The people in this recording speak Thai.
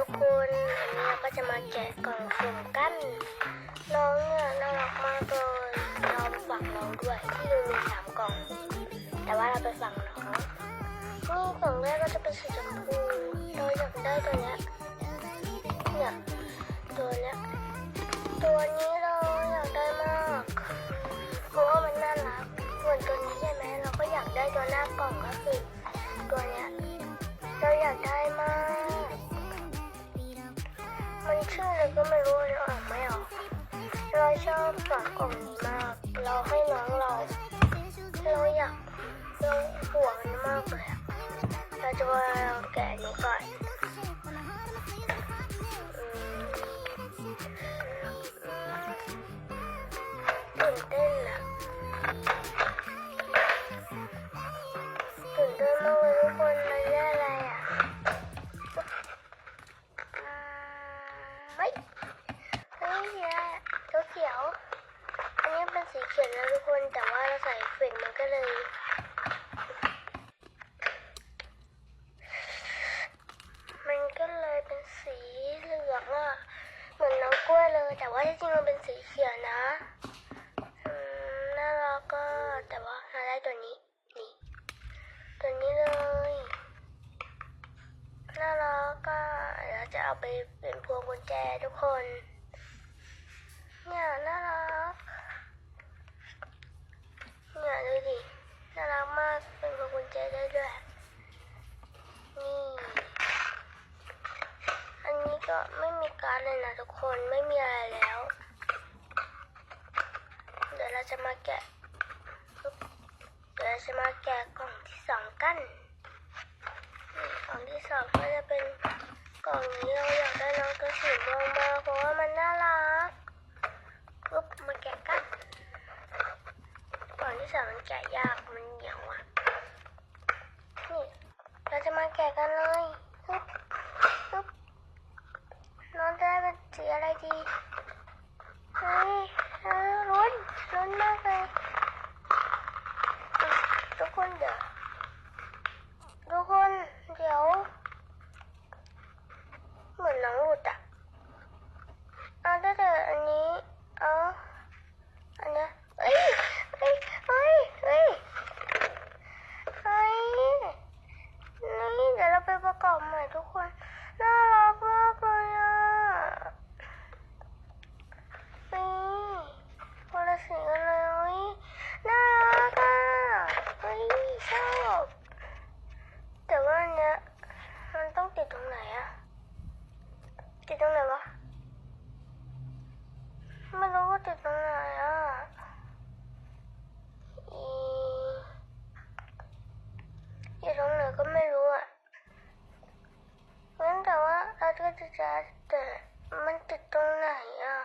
ทุกคนอันนี้เราก็จะมาแกะกล่องสุ่มกัน น้องเนี่ยน่ารักมากเลยเราฝังน้องด้วยที่ดูมีสามกล่อง แต่ว่าเราไปฝังน้องนี่กล่องแรกก็จะเป็นสีชมพูเราอยากได้ตัวเนี้ ก็ไม่รู้เราอ่านไม่ออกเราชอบฝากกล่องนี้มาก เราให้น้องเรา เราอยากเราห่วงมากเลยอเราจะมาลองแกะอันนี้ก่อนอืมตื่นเต้นอะ สีเขียวนะทุกคน แต่ว่าเราใส่เอฟเฟกมันก็เลยมันก็เลยเป็นสีเหลืองอะเหมือนน้องกล้วยเลย แต่ว่าที่จริงมันเป็นสีเขียวนะน่ารักก็แต่ว่าเราได้ตัวนี้นี่ตัวนี้เลยน่ารักก็เดี๋ยวจะเอาไปเป็นพวงกุญแจทุกคน เนี่ยน่ารัก เนี่ยดูดิ น่ารักมาก เป็นพวงกุญแจได้ด้วย นี่ อันนี้ก็ไม่มีกาเลยนะทุกคนไม่มีอะไรแล้ว เดี๋ยวเราจะมาแกะเดี๋ยวเราจะมาแกะกล่องที่สองกันกล่องที่สองก็จะเป็นกล่องนี้เราอยากได้น้องตัวสีม่วงมากเพราะว่ามันน่ารัก ปุ๊บมาแกะกันก่อนที่สามมันแกะยากมันเหนียวอะ นี่ เราจะมาแกะกันเลยปุ๊บปุ๊บน้องจะได้เป็นสีอะไรดี เฮ้ยเออลุ้อนมากเลยทุกคนเดี๋ยว ไม่รู้ว่าติดตรงไหนอะอยู่ตรงไหนก็ไม่รู้อะงั้นแต่ว่าเราจะจะแต่มันติดตรงไหนอะ